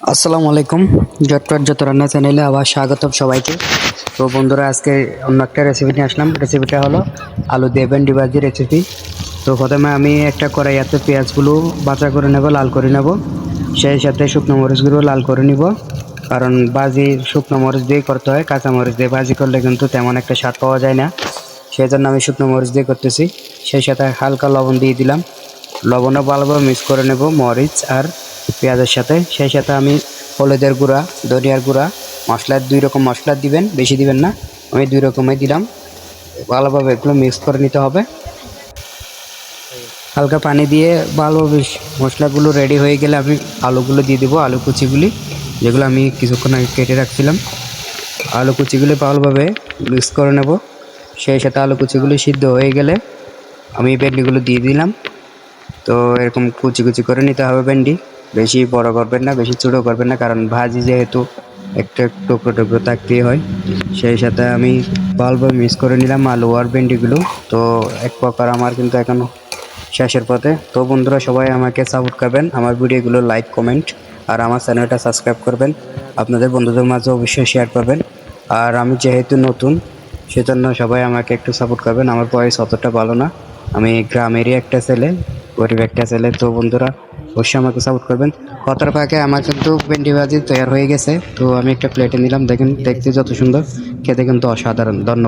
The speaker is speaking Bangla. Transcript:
আসসালামু আলাইকুম। জটপট যত রান্না চ্যানেলে আবার স্বাগতম সবাইকে। তো বন্ধুরা, আজকে অন্য একটা রেসিপি নিয়ে আসলাম। রেসিপিটা হলো আলু দিয়ে ভেন্ডি ভাজি রেসিপি তো প্রথমে আমি একটা কড়াইয়াতে পেঁয়াজগুলো বাঁচা করে নেব, লাল করে নেব। সেই সাথে শুকনো মরিচগুলো লাল করে নিব। কারণ ভাজি শুকনো মরিচ দিয়ে করতে হয়, কাঁচা মরিচ দিয়ে ভাজি করলে কিন্তু তেমন একটা স্বাদ পাওয়া যায় না। সেই জন্য আমি শুকনো মরিচ দিয়ে করতেছি। সেই সাথে হালকা লবণ দিয়ে দিলাম। লবণও ভালোভাবে মিক্স করে নেব, মরিচ আর পেঁয়াজের সাথে, সেই সাথে আমি হলুদের গুঁড়া, ধনিয়ার গুঁড়া মশলার দুই রকম মশলা দিবেন, বেশি দিবেন না। আমি দুই রকমই দিলাম। ভালোভাবে এগুলো মিক্স করে নিতে হবে। হালকা পানি দিয়ে ভালোভাবে মশলাগুলো রেডি হয়ে গেলে আমি আলুগুলো দিয়ে দেবো, আলু কুচিগুলি, যেগুলো আমি কিছুক্ষণ আগে কেটে রাখছিলাম। আলু কুচিগুলি ভালোভাবে মিক্স করে নেব। সেই সাথে আলু কুচিগুলি সিদ্ধ হয়ে গেলে আমি ভেন্ডিগুলো দিয়ে দিলাম। তো এরকম কুচি কুচি করে নিতে হবে ভেন্ডি। বেশি বড় করবেন না, বেশি ছোটো করবেন না, কারণ ভাজি যেহেতু একটু টুকরো টুকরো থাকতেই হয়। সেই সাথে আমি ভালোভাবে মিক্স করে নিলাম আলু আর ভেন্ডিগুলো। তো এক প্রকার আমার কিন্তু এখন শেষের পথে। তো বন্ধুরা, সবাই আমাকে সাপোর্ট করবেন, আমার ভিডিওগুলো লাইক কমেন্ট আর আমার চ্যানেলটা সাবস্ক্রাইব করবেন। আপনাদের বন্ধুদের মাঝে অবশ্যই শেয়ার করবেন। আর আমি যেহেতু নতুন, সেজন্য সবাই আমাকে একটু সাপোর্ট করবেন। আমার বয়স অতটা ভালো না। আমি গ্রামেরই একটা ছেলে, গরিব একটা ছেলে। তো বন্ধুরা অবশ্যই আমাকে সাপোর্ট করবেন। কথার ফাঁকে আমার কিন্তু ভেন্ডি ভাজি তৈরি হয়ে গেছে। তো আমি একটা প্লেটে নিলাম। দেখেন, দেখতে যত সুন্দর। খেতে কিন্তু অসাধারণ। ধন্যবাদ।